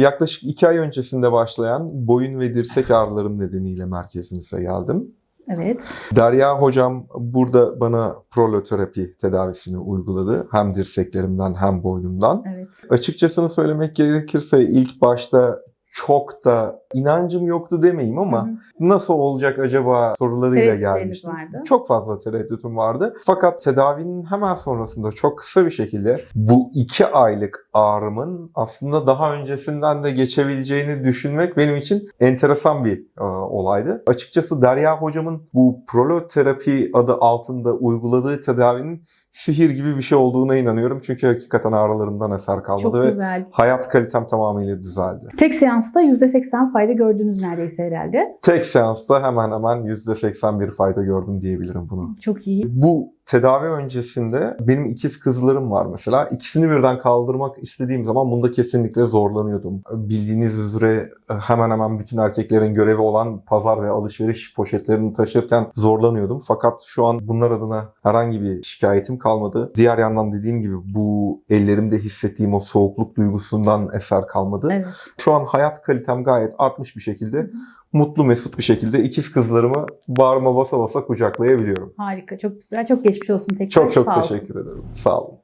Yaklaşık iki ay öncesinde başlayan boyun ve dirsek ağrılarım nedeniyle merkezinize geldim. Evet. Derya hocam burada bana proloterapi tedavisini uyguladı. Hem dirseklerimden hem boynumdan. Evet. Açıkçasını söylemek gerekirse ilk başta çok da inancım yoktu demeyeyim ama Hı hı. nasıl olacak acaba sorularıyla gelmiştim. vardı. Çok fazla tereddütüm vardı. Fakat tedavinin hemen sonrasında çok kısa bir şekilde bu iki aylık ağrımın aslında daha öncesinden de geçebileceğini düşünmek benim için enteresan bir e, olaydı. Açıkçası Derya hocamın bu proloterapi adı altında uyguladığı tedavinin sihir gibi bir şey olduğuna inanıyorum. Çünkü hakikaten ağrılarımdan eser Çok kalmadı ve güzel. hayat kalitem tamamıyla düzeldi. Tek seansta %80 fayda gördünüz neredeyse herhalde. Tek seansta hemen hemen %81 fayda gördüm diyebilirim bunu. Çok iyi. Bu tedavi öncesinde benim ikiz kızlarım var mesela. İkisini birden kaldırmak istediğim zaman bunda kesinlikle zorlanıyordum. Bildiğiniz üzere hemen hemen bütün erkeklerin görevi olan pazar ve alışveriş poşetlerini taşırken zorlanıyordum. Fakat şu an bunlar adına herhangi bir şikayetim kalmadı. Diğer yandan dediğim gibi bu ellerimde hissettiğim o soğukluk duygusundan eser kalmadı. Evet. Şu an hayat kalitem gayet artmış bir şekilde mutlu mesut bir şekilde ikiz kızlarımı bağrıma basa basa kucaklayabiliyorum. Harika. Çok güzel. Çok geçmiş olsun tekrar. Çok çok Sağ olsun. teşekkür ederim. Sağ olun.